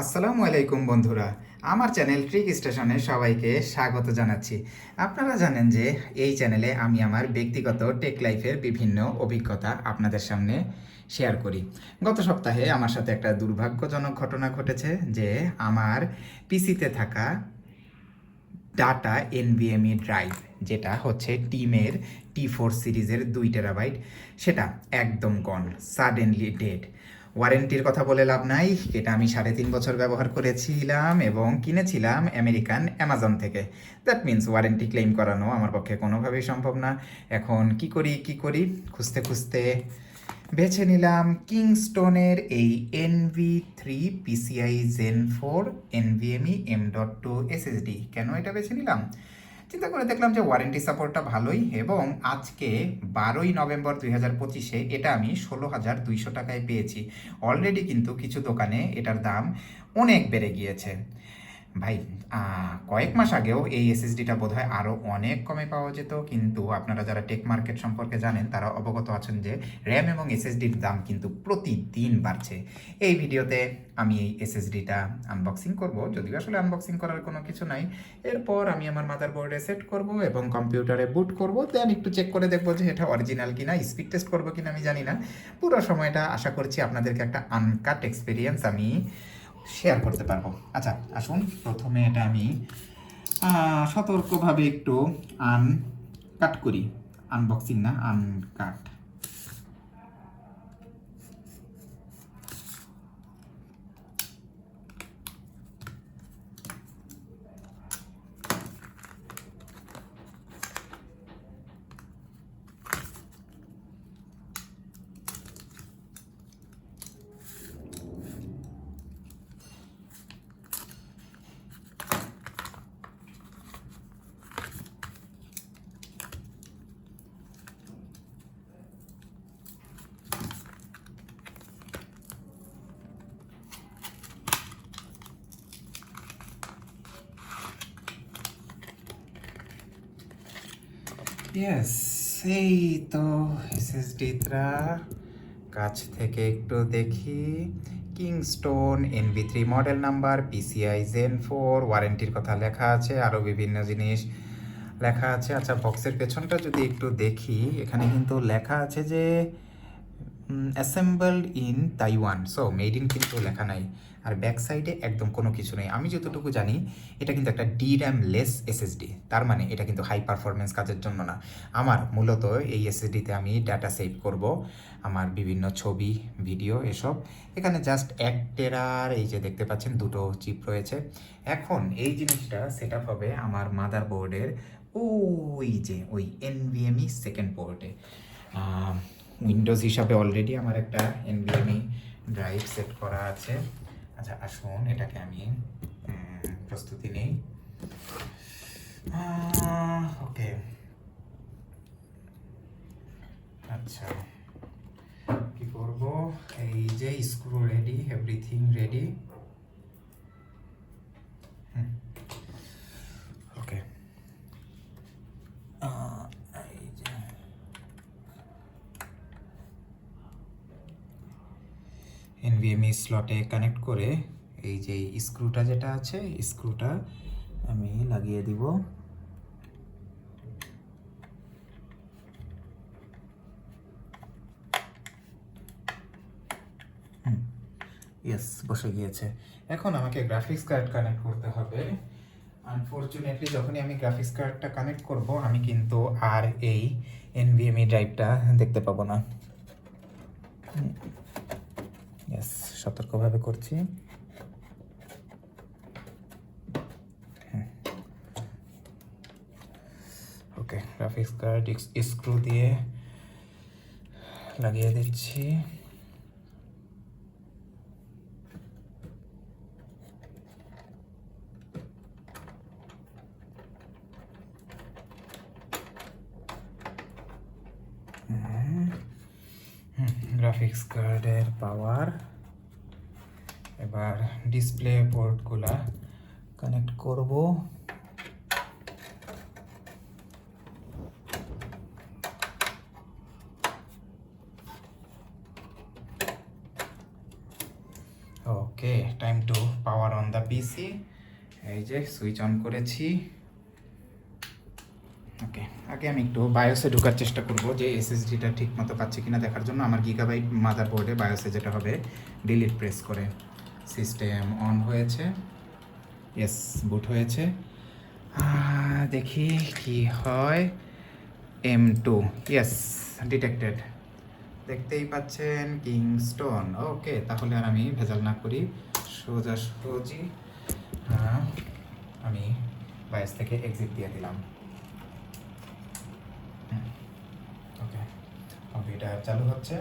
আসসালামু আলাইকুম বন্ধুরা, আমার চ্যানেল ট্রিক স্টেশনে সবাইকে স্বাগত জানাচ্ছি। আপনারা জানেন যে এই চ্যানেলে আমি আমার ব্যক্তিগত টেক লাইফের বিভিন্ন অভিজ্ঞতা আপনাদের সামনে শেয়ার করি। গত সপ্তাহে আমার সাথে একটা দুর্ভাগ্যজনক ঘটনা ঘটেছে যে আমার পিসিতে থাকা ডাটা এনভিএমই ড্রাইভ যেটা হচ্ছে টিমের টি ফোর সিরিজের দুই টেরাবাইট সেটা একদম গন সাডেনলি ডেড ওয়ারেন্টির কথা বলে লাভ নাই। এটা আমি সাড়ে তিন বছর ব্যবহার করেছিলাম এবং কিনেছিলাম আমেরিকান অ্যামাজন থেকে। দ্যাট মিন্স ওয়ারেন্টি ক্লেম করানো আমার পক্ষে কোনোভাবেই সম্ভব না। এখন কি করি কি করি? খুঁজতে খুঁজতে বেছে নিলাম কিংস্টোনের এই NV three PCIe gen four NVMe M dot two SSD কেন এটা বেছে নিলাম? চিন্তা করে দেখলাম যে ওয়ারেন্টি সাপোর্টটা ভালোই এবং আজকে বারোই নভেম্বর দুই হাজার পঁচিশে এটা আমি ষোলো হাজার দুইশো টাকায় পেয়েছি। অলরেডি কিন্তু কিছু দোকানে এটার দাম অনেক বেড়ে গিয়েছে। ভাই কয়েক মাস আগেও এই এসএসডিটা বোধ হয় আরও অনেক কমে পাওয়া যেত। কিন্তু আপনারা যারা টেক মার্কেট সম্পর্কে জানেন, তারা অবগত আছেন যে র্যাম এবং এসএসডির দাম কিন্তু প্রতিদিন বাড়ছে। এই ভিডিওতে আমি এই এসএসডিটা আনবক্সিং করব। যদিও আসলে আনবক্সিং করার কোনো কিছু নাই। এরপর আমি আমার মাদারবোর্ডে সেট করব এবং কম্পিউটারে বুট করব। দেন একটু চেক করে দেখব যে এটা অরিজিনাল কিনা স্পিড টেস্ট করব কিনা, আমি জানি না। পুরো সময়টা আশা করছি আপনাদেরকে একটা আনকাট এক্সপিরিয়েন্স আমি শেয়ার করতে পারব। আচ্ছা আসুন, প্রথমে এটা আমি সতর্কভাবে একটু আন কাট করি। আনবক্সিং না আনকাট ইয়েস এই তো এসএসডিটা কাছ থেকে একটু দেখি। Kingston, NV three model number, PCIe gen four, ওয়ারেন্টির কথা লেখা আছে আরও বিভিন্ন জিনিস লেখা আছে। আচ্ছা বক্সের পেছনটা যদি একটু দেখি, এখানে কিন্তু লেখা আছে যে assembled in Taiwan so made in কিন্তু লেখা নাই, আর ব্যাক সাইডে একদম কোনো কিছু নেই। আমি যতটুকু জানি, এটা কিন্তু একটা ডি র্যাম লেস এসএসডি তার মানে এটা কিন্তু হাই পারফরমেন্স কাজের জন্য না। আমার মূলত এই এসএসডিতে আমি ডাটা সেভ করব, আমার বিভিন্ন ছবি ভিডিও এসব। এখানে জাস্ট এক টেরার এই যে দেখতে পাচ্ছেন, দুটো চিপ রয়েছে। এখন এই জিনিসটা সেট হবে আমার মাদার বোর্ডের ওই যে, ওই এনভিএমই সেকেন্ড পোর্টে উইন্ডোজ হিসাবে অলরেডি আমার একটা এনভিএমই ড্রাইভ সেট করা আছে। আচ্ছা আসুন, এটাকে আমি প্রস্তুতি নেই। ওকে। আচ্ছা কি করব? এই যে screw ready everything ready okay এই যে এনভিএমই স্লটে কানেক্ট করে এই যে স্ক্রুটা যেটা আছে স্ক্রুটা আমি লাগিয়ে দিব। ইয়েস বসে গিয়েছে। এখন আমাকে গ্রাফিক্স কার্ড কানেক্ট করতে হবে। আনফর্চুনেটলি যখনই আমি গ্রাফিক্স কার্ডটা কানেক্ট করব, আমি কিন্তু আর এই এনভিএমই ড্রাইভটা দেখতে পাবো না। ইয়েস সতর্কভাবে করছি। ওকে গ্রাফিক্স কার্ড স্ক্রু দিয়ে লাগিয়ে দিচ্ছি। গ্রাফিক্স কার্ডের পাওয়ার এবার ডিসপ্লে পোর্টগুলা কানেক্ট করব। Okay time to power on the PC এই যে সুইচ অন করেছি। ওকে আগে আমি একটু বায়োসে ঢোকার চেষ্টা করব যে এসএসডিটা ঠিক মতো পাচ্ছি কিনা দেখার জন্য। আমার গিগাবাইট মাদারবোর্ডে বায়োসে যেটা হবে ডিলিট প্রেস করে। সিস্টেম অন হয়েছে। ইয়েস বুট হয়েছে। দেখি কি হয়। এম টু ইয়েস ডিটেক্টেড দেখতেই পাচ্ছেন কিংস্টোন ওকে তাহলে আর আমি ভেজাল না করি, সোজা সোজি। আমি বায়াস থেকে এক্সিট দিয়ে দিলাম। ওকে কম্পিউটার চালু হচ্ছে।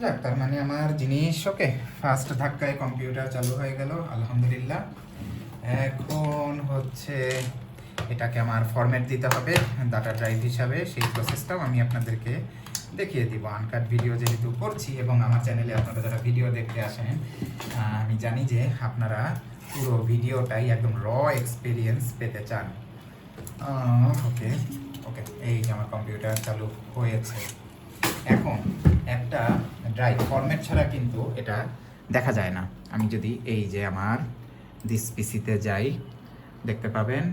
যাক, তার মানে আমার জিনিস, ওকে ফার্স্ট ধাক্কায় কম্পিউটার চালু হয়ে গেল, আলহামদুলিল্লাহ। এখন হচ্ছে এটাকে আমার ফরম্যাট দিতে হবে ডাটা ড্রাইভ হিসাবে। সেই প্রসেসটাও আমি আপনাদেরকে দেখিয়ে দিব। আনকাট ভিডিও যেহেতু করছি এবং আমার চ্যানেলে আপনারা যারা ভিডিও দেখতে আসেন আমি জানি যে আপনারা পুরো ভিডিওটাই একদম র এক্সপিরিয়েন্স পেতে চান। ওকে ওকে, এই যে আমার কম্পিউটার চালু হয়েছে। এখন একটা ড্রাইভ ফরম্যাট ছাড়া কিন্তু এটা দেখা যায় না। আমি যদি এই যে আমার দিস পিসিতে যাই, দেখতে পাবেন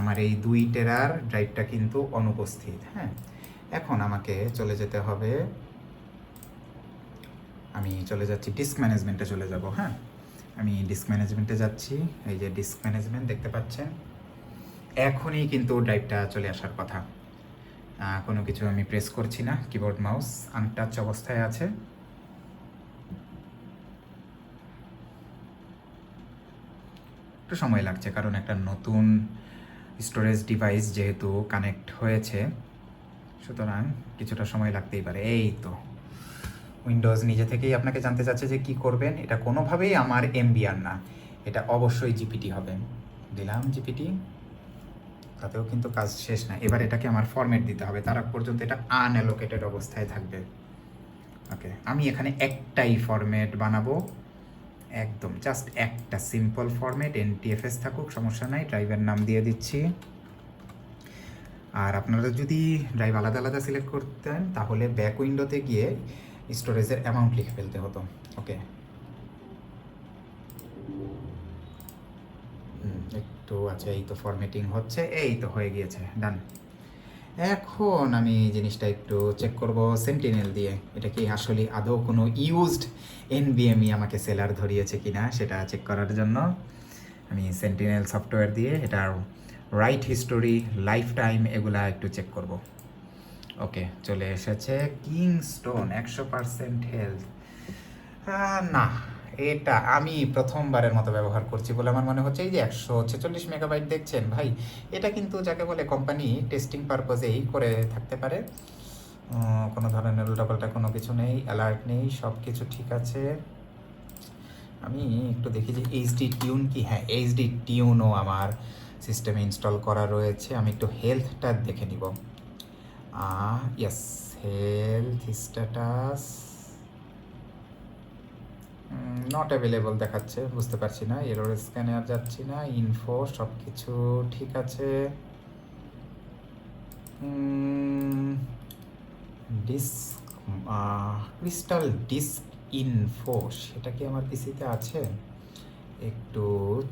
আমার এই দুই টেরার ড্রাইভটা কিন্তু অনুপস্থিত হ্যাঁ? এখন আমাকে চলে যেতে হবে, আমি চলে যাচ্ছি ডিস্ক ম্যানেজমেন্টে চলে যাব হ্যাঁ? আমি ডিস্ক ম্যানেজমেন্টে যাচ্ছি, এই যে ডিস্ক ম্যানেজমেন্ট দেখতে পাচ্ছেন? এখনই কিন্তু ড্রাইভটা চলে আসার কথা। কোনো কিছু আমি প্রেস করছি না কিবোর্ড মাউস আনটাচ অবস্থায় আছে। একটু সময় লাগছে, কারণ একটা নতুন স্টোরেজ ডিভাইস যেহেতু কানেক্ট হয়েছে, সুতরাং কিছুটা সময় লাগতেই পারে। এই তো উইন্ডোজ নিজে থেকেই আপনাকে জানতে চাচ্ছে যে কি করবেন, এটা কোনোভাবেই আমার এমবিআর না, এটা অবশ্যই জিপিটি হবে। দিলাম জিপিটি তাতেও কিন্তু কাজ শেষ না এবার এটাকে আমার ফরম্যাট দিতে হবে, তার পর্যন্ত এটা আনঅ্যালোকেটেড অবস্থায় থাকবে। ওকে আমি এখানে একটাই ফরম্যাট বানাবো। একদম জাস্ট একটা সিম্পল ফরম্যাট এনটিএফএস থাকুক, সমস্যা নাই ড্রাইভের নাম দিয়ে দিচ্ছি। আর আপনারা যদি ড্রাইভ আলাদা আলাদা সিলেক্ট করতেন, তাহলে ব্যাক উইন্ডোতে গিয়ে স্টোরেজের অ্যামাউন্ট লিখে ফেলতে হতো ওকে একটু আচ্ছা এই তো ফরম্যাটিং হচ্ছে, এই তো হয়ে গিয়েছে ডান এখন আমি জিনিসটা একটু চেক করব সেন্টিনেল দিয়ে। এটা কি আসলে আদৌ কোনো ইউজড এনবিএমই আমাকে সেলার ধরিয়েছে কি না সেটা চেক করার জন্য। আমি সেন্টিনেল সফটওয়্যার দিয়ে এটার রাইট হিস্টোরি লাইফ টাইম এগুলা একটু চেক করব। ওকে চলে এসেছে কিংস্টোন একশো পার্সেন্ট হেলথ না। এটা আমি প্রথমবারের মতো ব্যবহার করছি বলে আমার মনে হচ্ছে। এই যে একশো ছেচল্লিশ মেগাবাইট দেখছেন ভাই, এটা কিন্তু যাকে বলে কোম্পানি টেস্টিং পারপোজেই করে থাকতে পারে। কোনো ধরনের উল্টাপাল্টা কোনো কিছু নেই অ্যালার্ট নেই সব কিছু ঠিক আছে। আমি একটু দেখি যে এইচডি টিউন কি? হ্যাঁ এইচডি টিউনও আমার সিস্টেমে ইনস্টল করা রয়েছে। আমি একটু হেলথটা দেখে নিব। Yes health status not available দেখাচ্ছে, বুঝতে পারছি না। এরোর স্ক্যানার যাচ্ছি না ইনফো সব কিছু ঠিক আছে। ডিস্ক ক্রিস্টাল ডিস্ক ইনফো সেটা কি আমার পিসিতে আছে? একটু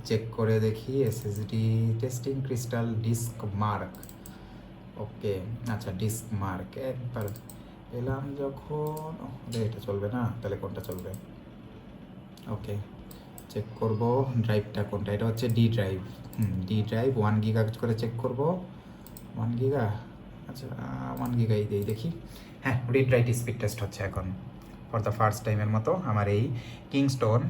চেক করে দেখি SSD testing crystal disk mark okay আচ্ছা ডিস্ক মার্ক একবার এলাম যখন এটা চলবে না, তাহলে কোনটা চলবে? ওকে চেক করব ড্রাইভটা কোনটা? এটা হচ্ছে D drive hmm D drive one giga করে চেক করব। ওয়ান গিগা আচ্ছা ওয়ান গিগাই দিই, দেখি। হ্যাঁ রিড রাইট স্পিড টেস্ট হচ্ছে এখন। ফর দ্য ফার্স্ট টাইমের মতো আমার এই Kingston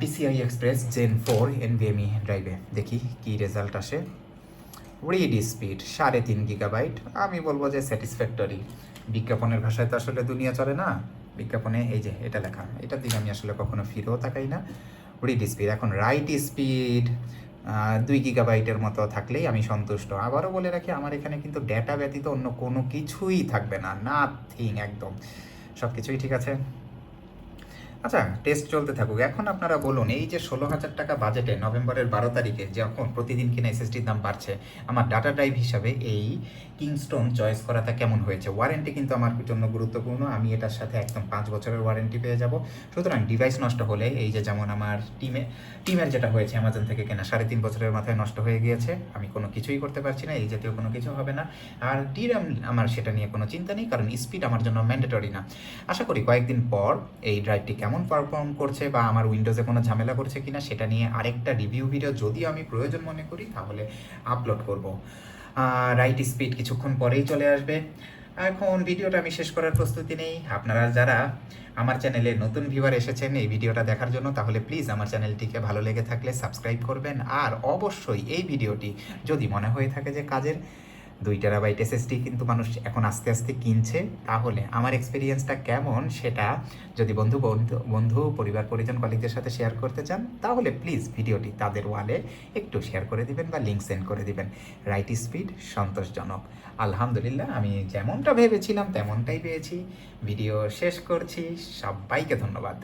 PCIe express gen four NVMe ড্রাইভে দেখি কি রেজাল্ট আসে। রিড স্পিড সাড়ে তিন গিগাবাইট আমি বলব যে স্যাটিসফ্যাক্টরি বিজ্ঞাপনের ভাষায় তো আসলে দুনিয়া চলে না। বিজ্ঞাপনে, এই যে এটা লেখা এটার দিকে আমি আসলে কখনো ফিরেও তাকাই না। রিড স্পিড এখন রাইট স্পিড দুই গিগাবাইটের মতো থাকলেই আমি সন্তুষ্ট। আবারও বলে রাখি, আমার এখানে কিন্তু ডেটা ব্যতীত অন্য কোনো কিছুই থাকবে না নাথিং একদম। সব কিছুই ঠিক আছে? আচ্ছা টেস্ট চলতে থাকুক। এখন আপনারা বলুন, এই যে ষোলো হাজার টাকা বাজেটে নভেম্বরের বারো তারিখে যখন প্রতিদিন কিনা এসএসডির দাম বাড়ছে, আমার ডাটা ড্রাইভ হিসাবে এই কিংস্টোন চয়েস করাটা কেমন হয়েছে? ওয়ারেন্টি কিন্তু আমার জন্য গুরুত্বপূর্ণ। আমি এটার সাথে একদম পাঁচ বছরের ওয়ারেন্টি পেয়ে যাব। সুতরাং ডিভাইস নষ্ট হলে এই যে যেমন আমার টিমে টিমের যেটা হয়েছে অ্যামাজন থেকে কেনা সাড়ে তিন বছরের মাথায় নষ্ট হয়ে গিয়েছে। আমি কোনো কিছুই করতে পারছি না, এই জাতীয় কোনো কিছু হবে না। আর ডিরাম আমার সেটা নিয়ে কোনো চিন্তা নেই, কারণ স্পিড আমার জন্য ম্যান্ডেটরি না। আশা করি কয়েকদিন পর এই ড্রাইভটি কেমন পারফর্ম করছে বা আমার উইন্ডোজে কোনো ঝামেলা করছে কিনা সেটা নিয়ে আরেকটা রিভিউ ভিডিও যদি আমি প্রয়োজন মনে করি, তাহলে আপলোড করব। রাইট স্পিড কিছুক্ষণ পরেই চলে আসবে। এখন ভিডিওটা আমি শেষ করার প্রস্তুতি নেই। আপনারা যারা আমার চ্যানেলে নতুন ভিউয়ার এসেছেন এই ভিডিওটা দেখার জন্য, তাহলে প্লিজ আমার চ্যানেলটিকে ভালো লেগে থাকলে সাবস্ক্রাইব করবেন। আর অবশ্যই এই ভিডিওটি যদি মনে হয়ে থাকে যে কাজের দুই টেরাবাইট এসএসডি কিন্তু মানুষ এখন আস্তে আস্তে কিনছে। তাহলে আমার এক্সপিরিয়েন্সটা কেমন সেটা যদি বন্ধু বন্ধু পরিবার, পরিজন কলিগদের সাথে শেয়ার করতে চান, তাহলে প্লিজ ভিডিওটি তাদের ওয়ালে একটু শেয়ার করে দিবেন বা লিঙ্ক সেন্ড করে দিবেন। রাইট স্পিড সন্তোষজনক। আলহামদুলিল্লাহ, আমি যেমনটা ভেবেছিলাম তেমনটাই পেয়েছি। ভিডিও শেষ করছি। সবাইকে ধন্যবাদ।